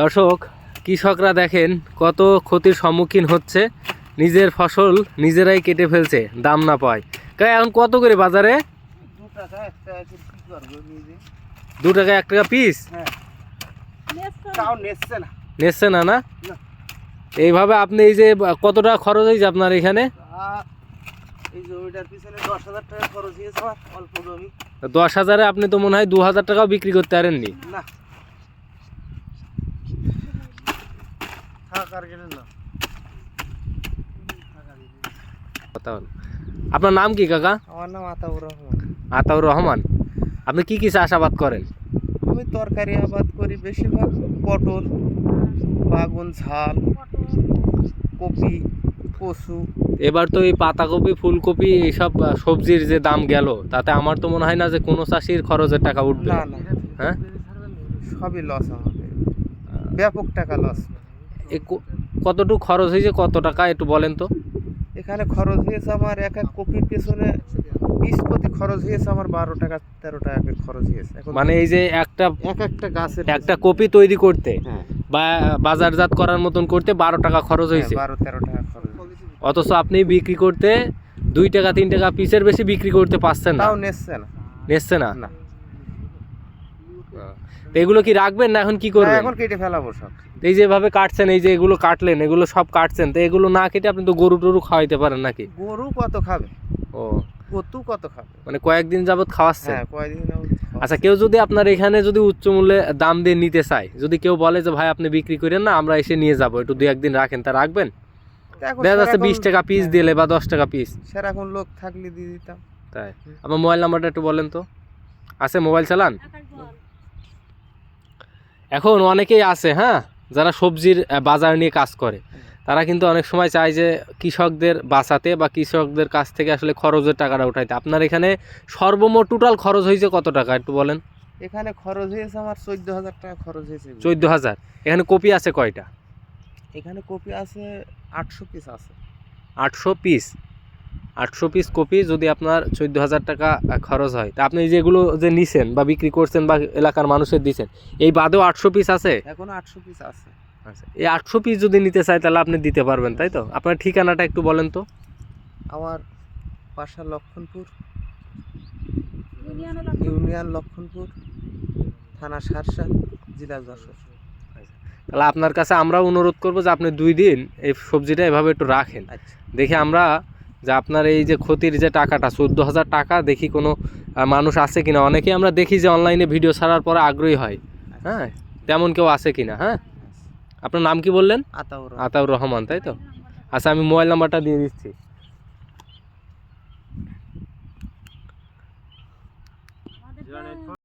দর্শক, কৃষকরা দেখেন কত ক্ষতির সম্মুখীন হচ্ছে। নিজের ফসল নিজেরাই কেটে ফেলছে, দাম না পায়। কা, এখন কত করে বাজারে? দু টাকা এক টাকা পিস নেচ্ছে না না। এইভাবে আপনি এই যে কত টাকা খরচ হয়েছে আপনার এখানে? দশ হাজারে আপনি তো মনে হয় দু হাজার টাকাও বিক্রি করতে পারেননি। না থাকার গেলে না কথা হলো। আপনার নাম কি কাকা? আমার নাম আতাউর রহমান। আতাউর রহমান। আপনি কি কি চাষাবাদ করেন? আমি তরকারি আবাদ করি বেশিরভাগ পটল বাগুন ঝাল কপি কচু। এবার তো এই পাতাকপি ফুলকপি এইসব সবজির যে দাম গেল তাতে আমার তো মনে হয় না যে কোনো চাষির খরচের টাকা উঠবে। না হ্যাঁ? সবই লস আমাদের। ব্যাপক টাকা লস কতটুকু খরচ হয়েছে কত টাকা একটু বলেন তো। এখানে খরচ হয়েছে আমার এক এক কপির পেছনে পিস প্রতি খরচ হয়েছে আমার বারো টাকা তেরো টাকা খরচ হয়েছে। মানে এই যে একটা এক একটা গাছের একটা কপি তৈরি করতে হ্যাঁ। বা বাজারজাত করার মতন করতে বারো টাকা খরচ হয়েছে। বারো তেরো টাকা খরচ অথচ আপনি বিক্রি করতে দুই টাকা তিন টাকা পিসের বেশি বিক্রি করতে পারছেন না। তাও নেচ্ছে না। নিচ্ছে না? না। তো এগুলো কি রাখবেন না এখন কি করবেন? এখন কেটে ফেলাবো সব। এই যেভাবে কাটছেন এই যে এগুলো কাটলেন এগুলো সব কাটছেন তো এগুলো না কেটে আপনি তো গরু টরু খাওয়াইতে পারেন নাকি? গরু কত খাবে? ও। কতু কত খাবে? মানে কয়েকদিন যাবত খাওয়াচ্ছেন? হ্যাঁ কয়দিন আচ্ছা কেউ যদি আপনার এখানে যদি উচ্চ মূল্যে দাম দিয়ে নিতে চায় যদি কেউ বলে যে ভাই আপনি বিক্রি করেন না আমরা এসে নিয়ে যাব একটু দুই একদিন রাখেন তা রাখবেন? দেখা যাচ্ছে বিশ টাকা পিস। দিলে বা দশ টাকা পিস সেরকম লোক থাকলে দিয়ে দিতাম। তাই। আমার মোবাইল নাম্বারটা একটু বলেন তো। আছে মোবাইল চালান? এখন অনেকেই আছে হ্যাঁ? যারা সবজির বাজার নিয়ে কাজ করে। তারা কিন্তু অনেক সময় চায় যে কৃষকদের বাঁচাতে বা কৃষকদের কাছ থেকে আসলে খরচের টাকাটা উঠাইতে। আপনার এখানে সর্বমোট টোটাল খরচ হয়েছে কত টাকা একটু বলেন? এখানে খরচ হয়েছে আমার চোদ্দ হাজার টাকা খরচ হয়েছে চোদ্দ হাজার এখানে কপি আছে কয়টা? এখানে কপি আছে আটশো পিস আছে। আটশো পিস আটশো পিস কপি যদি আপনার চোদ্দ হাজার টাকা খরচ হয়। তা আপনি যেগুলো যে নিছেন বা বিক্রি করছেন বা এলাকার মানুষের দিছেন এই বাদেও আটশো পিস আছে? এখন আটশো পিস আছে। আচ্ছা এই আটশো পিস যদি নিতে চাই তাহলে আপনি দিতে পারবেন তাই তো? আপনার ঠিকানাটা একটু বলেন তো। আমার বাসা লক্ষণপুর। ইউনিয়ন লক্ষণপুর। থানা সারসা জেলা যশোর। তাহলে আপনার কাছে আমরা অনুরোধ করব যে আপনি দুই দিন এই সবজিটা এভাবে একটু রাখেন। আচ্ছা। দেখে আমরা যে আপনার এই যে ক্ষতির যে টাকাটা চোদ্দ হাজার টাকা দেখি কোনো মানুষ আছে কিনা? অনেকেই আমরা দেখি যে অনলাইনে ভিডিও ছাড়ার পরে আগ্রহী হয়। হ্যাঁ তেমন কেউ আছে কিনা? হ্যাঁ? আপনার নাম কি বললেন? আতাউর আতাউর রহমান তাই তো? আচ্ছা আমি মোবাইল নাম্বারটা দিয়ে দিচ্ছি।